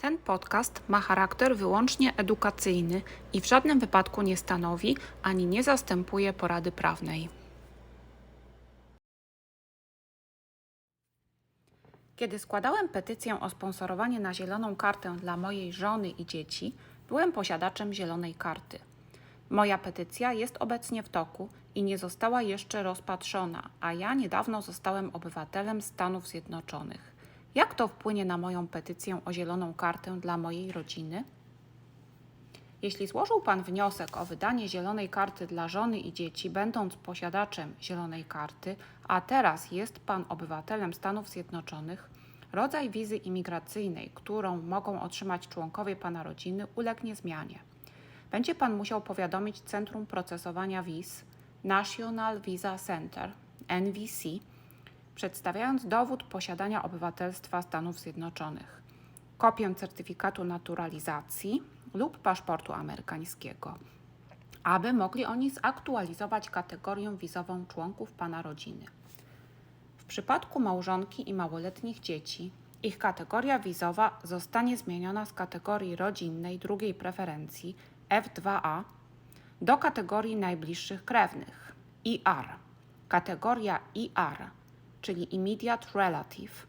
Ten podcast ma charakter wyłącznie edukacyjny i w żadnym wypadku nie stanowi ani nie zastępuje porady prawnej. Kiedy składałem petycję o sponsorowanie na zieloną kartę dla mojej żony i dzieci, byłem posiadaczem zielonej karty. Moja petycja jest obecnie w toku i nie została jeszcze rozpatrzona, a ja niedawno zostałem obywatelem Stanów Zjednoczonych. Jak to wpłynie na moją petycję o zieloną kartę dla mojej rodziny? Jeśli złożył Pan wniosek o wydanie zielonej karty dla żony i dzieci, będąc posiadaczem zielonej karty, a teraz jest Pan obywatelem Stanów Zjednoczonych, rodzaj wizy imigracyjnej, którą mogą otrzymać członkowie Pana rodziny, ulegnie zmianie. Będzie Pan musiał powiadomić Centrum Procesowania Wiz National Visa Center NVC, przedstawiając dowód posiadania obywatelstwa Stanów Zjednoczonych, kopię certyfikatu naturalizacji lub paszportu amerykańskiego, aby mogli oni zaktualizować kategorię wizową członków Pana rodziny. W przypadku małżonki i małoletnich dzieci, ich kategoria wizowa zostanie zmieniona z kategorii rodzinnej drugiej preferencji F2A do kategorii najbliższych krewnych IR. Kategoria IR, czyli Immediate Relative.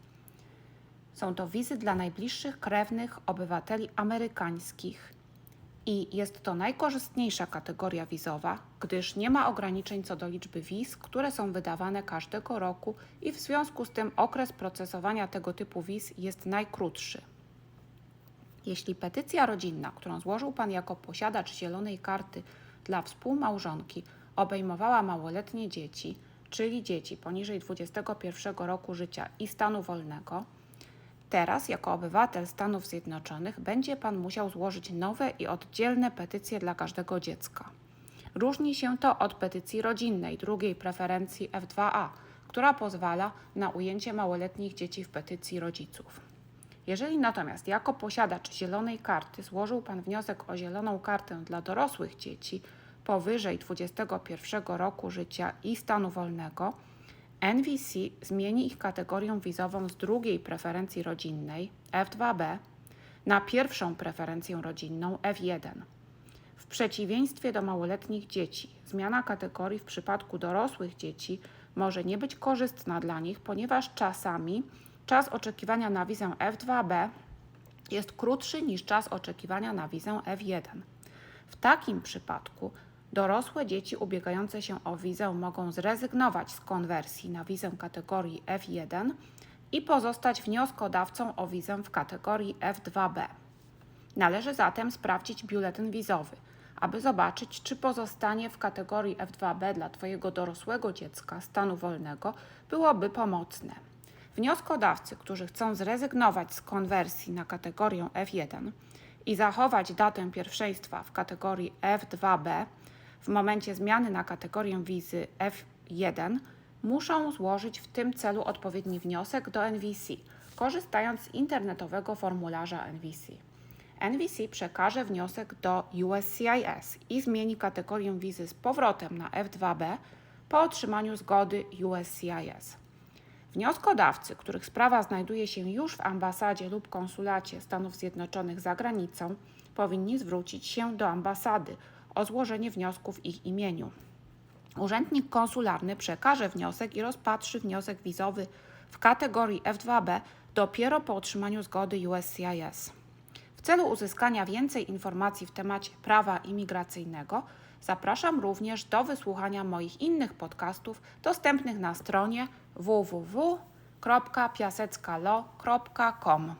Są to wizy dla najbliższych krewnych obywateli amerykańskich i jest to najkorzystniejsza kategoria wizowa, gdyż nie ma ograniczeń co do liczby wiz, które są wydawane każdego roku i w związku z tym okres procesowania tego typu wiz jest najkrótszy. Jeśli petycja rodzinna, którą złożył Pan jako posiadacz zielonej karty dla współmałżonki, obejmowała małoletnie dzieci, czyli dzieci poniżej 21 roku życia i stanu wolnego, teraz jako obywatel Stanów Zjednoczonych będzie Pan musiał złożyć nowe i oddzielne petycje dla każdego dziecka. Różni się to od petycji rodzinnej drugiej preferencji F2A, która pozwala na ujęcie małoletnich dzieci w petycji rodziców. Jeżeli natomiast jako posiadacz zielonej karty złożył Pan wniosek o zieloną kartę dla dorosłych dzieci powyżej 21 roku życia i stanu wolnego, NVC zmieni ich kategorię wizową z drugiej preferencji rodzinnej F2B na pierwszą preferencję rodzinną F1. W przeciwieństwie do małoletnich dzieci, zmiana kategorii w przypadku dorosłych dzieci może nie być korzystna dla nich, ponieważ czasami czas oczekiwania na wizę F2B jest krótszy niż czas oczekiwania na wizę F1. W takim przypadku dorosłe dzieci ubiegające się o wizę mogą zrezygnować z konwersji na wizę kategorii F1 i pozostać wnioskodawcą o wizę w kategorii F2B. Należy zatem sprawdzić biuletyn wizowy, aby zobaczyć, czy pozostanie w kategorii F2B dla Twojego dorosłego dziecka stanu wolnego byłoby pomocne. Wnioskodawcy, którzy chcą zrezygnować z konwersji na kategorię F1 i zachować datę pierwszeństwa w kategorii F2B w momencie zmiany na kategorię wizy F1, muszą złożyć w tym celu odpowiedni wniosek do NVC, korzystając z internetowego formularza NVC. NVC przekaże wniosek do USCIS i zmieni kategorię wizy z powrotem na F2B po otrzymaniu zgody USCIS. Wnioskodawcy, których sprawa znajduje się już w ambasadzie lub konsulacie Stanów Zjednoczonych za granicą, powinni zwrócić się do ambasady o złożenie wniosku w ich imieniu. Urzędnik konsularny przekaże wniosek i rozpatrzy wniosek wizowy w kategorii F2B dopiero po otrzymaniu zgody USCIS. W celu uzyskania więcej informacji w temacie prawa imigracyjnego, zapraszam również do wysłuchania moich innych podcastów dostępnych na stronie www.piaseckalo.com.